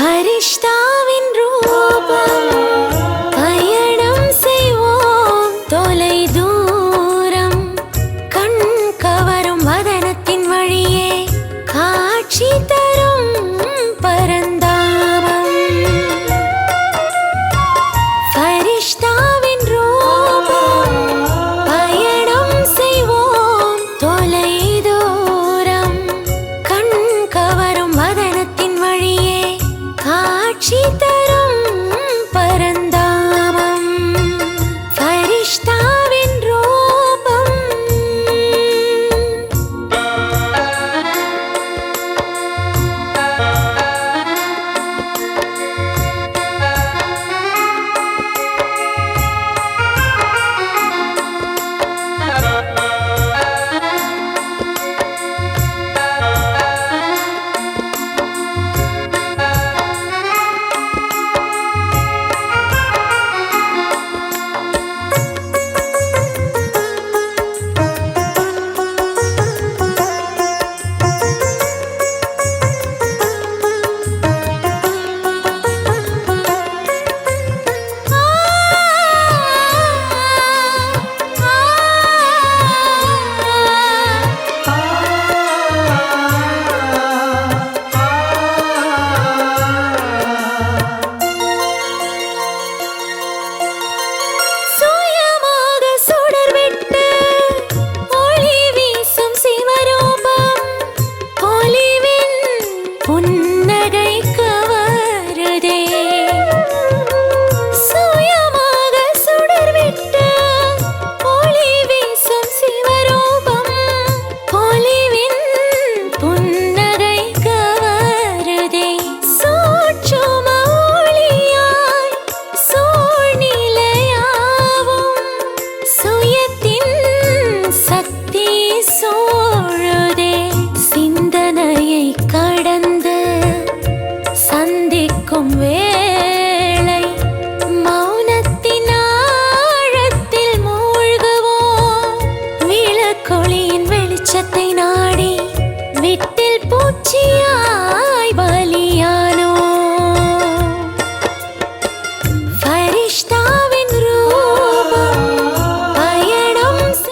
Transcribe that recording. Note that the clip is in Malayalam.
ഫരിഷ്ടാവിൻ രൂപം. riuscite you. мечтать.